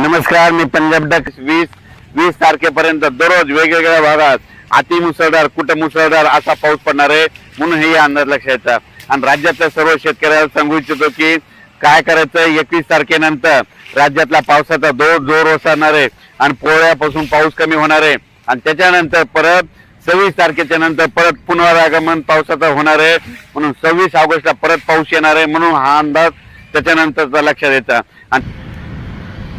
नमस्कार मी पंजाब डक वीस वीस तारखेपर्यंत दररोज वेगवेगळ्या भागात अति मुसळधार कुठं मुसळधार असा पाऊस पडणार आहे म्हणून हे अंदाज लक्षात आणि राज्यातल्या सर्व शेतकऱ्याला सांगू इच्छितो की काय करायचं? एकवीस तारखेनंतर राज्यातला पावसाचा जोर जोर ओसरणार आहे आणि पोळ्यापासून पाऊस कमी होणार आहे. आणि त्याच्यानंतर परत सव्वीस तारखेच्या नंतर परत पुनरागमन पावसाचं होणार आहे. म्हणून सव्वीस ऑगस्टला परत पाऊस येणार आहे म्हणून हा अंदाज त्याच्यानंतरचा लक्षात येता. आणि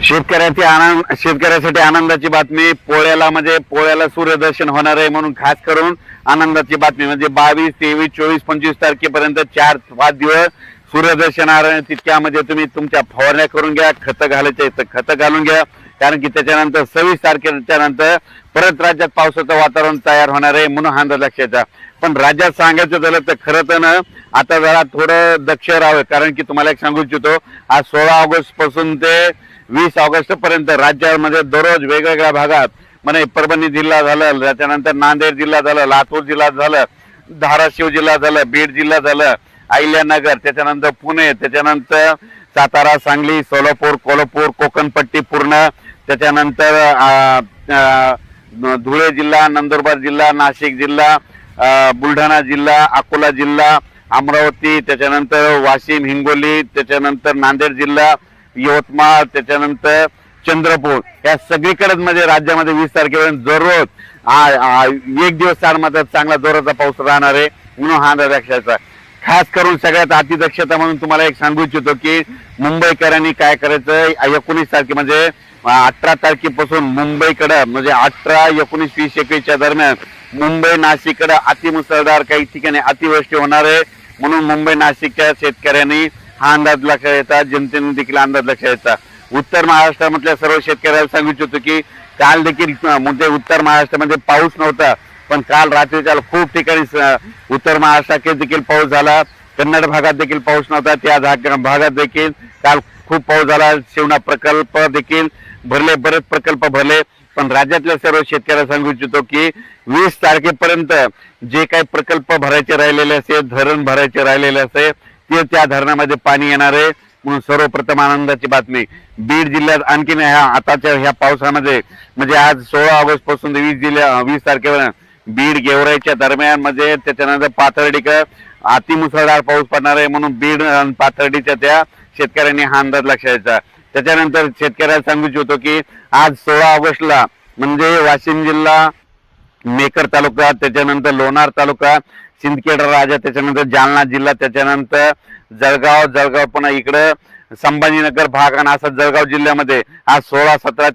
शेतकऱ्याची आनंद शेतकऱ्यासाठी आनंदाची बातमी पोळ्याला म्हणजे पोळ्याला सूर्यदर्शन होणार आहे म्हणून खास करून आनंदाची बातमी. म्हणजे बावीस तेवीस चोवीस पंचवीस तारखेपर्यंत चार पाच दिवस सूर्यदर्शन तितक्यामध्ये तुम्ही तुमच्या फवारण्या करून घ्या खतं घालायचे तर खतं घालून घ्या. कारण की त्याच्यानंतर सव्वीस तारखेच्या नंतर परत राज्यात पावसाचं वातावरण तयार होणार आहे म्हणून हा अंदाज पण राज्यात सांगायचं झालं तर खरं तर ना आता जरा थोडं दक्ष राहावं. कारण की तुम्हाला एक सांगू इच्छितो आज सोळा ऑगस्टपासून ते वीस ऑगस्ट पर्यंत राज्यामध्ये दररोज वेगवेगळ्या भागात म्हणजे परभणी जिल्हा झालं त्याच्यानंतर नांदेड जिल्हा झालं लातूर जिल्हा झालं धाराशिव जिल्हा झालं बीड जिल्हा झालं अहिल्यानगर त्याच्यानंतर पुणे त्याच्यानंतर सातारा सांगली सोलापूर कोल्हापूर कोकणपट्टी पूर्ण त्याच्यानंतर धुळे जिल्हा नंदुरबार जिल्हा नाशिक जिल्हा बुलढाणा जिल्हा अकोला जिल्हा अमरावती त्याच्यानंतर वाशिम हिंगोली त्याच्यानंतर नांदेड जिल्हा यवतमाळ त्याच्यानंतर चंद्रपूर. या सगळीकडेच म्हणजे राज्यामध्ये वीस तारखेपर्यंत दररोज एक दिवस चार मात्र चांगला जोराचा पाऊस राहणार आहे म्हणून हा अंदाज खास करून सगळ्यात अतिदक्षता म्हणून तुम्हाला एक सांगू इच्छितो की मुंबईकरांनी काय करायचं एकोणीस तारखे म्हणजे अठरा तारखेपासून मुंबईकडं म्हणजे अठरा एकोणीस वीस एकवीसच्या दरम्यान मुंबई नाशिककडं अतिमुसळधार काही ठिकाणी अतिवृष्टी होणार आहे. म्हणून मुंबई नाशिकच्या शेतकऱ्यांनी हा अंदाज लक्षात येतात जनतेने देखील अंदाज लक्षात येतात उत्तर महाराष्ट्रामधल्या सर्व शेतकऱ्याला सांगू इच्छितो की काल देखील म्हणजे उत्तर महाराष्ट्रामध्ये पाऊस नव्हता पण काल रात्री काल खूप ठिकाणी उत्तर महाराष्ट्रात देखील पाऊस झाला. कन्नड भागात देखील पाऊस नव्हता त्या भागात देखील काल खूप पाऊस झाला. शिवना प्रकल्प देखील भरले बरेच प्रकल्प भरले. पण राज्यातल्या सर्व शेतकऱ्याला सांगू इच्छितो की वीस तारखेपर्यंत जे काही प्रकल्प भरायचे राहिलेले असेल धरण भरायचे राहिलेले असेल ते त्या धरणामध्ये पाणी येणार आहे म्हणून सर्वप्रथम आनंदाची बातमी. बीड जिल्ह्यात आणखीन ह्या आताच्या ह्या पावसामध्ये म्हणजे आज सोळा ऑगस्टपासून वीस जिल्ह्या वीस तारखेवर बीड गेवराईच्या दरम्यान म्हणजे त्याच्यानंतर पाथर्डीकर अतिमुसळधार पाऊस पडणार आहे म्हणून बीड आणि पाथर्डीच्या त्या शेतकऱ्यांनी हा अंदाज लक्षायचा त्याच्यानंतर शेतकऱ्याला सांगू इच्छितो की आज सोळा ऑगस्टला म्हणजे वाशिम जिल्हा मेकर तालुका त्याच्यानंतर लोणार तालुका सिंदखेड राजा त्याच्यानंतर जालना जिल्हा त्याच्यानंतर जळगाव जळगाव पुन्हा इकडं संभाजीनगर भाग आणि असं जळगाव जिल्ह्यामध्ये आज सोळा सतरा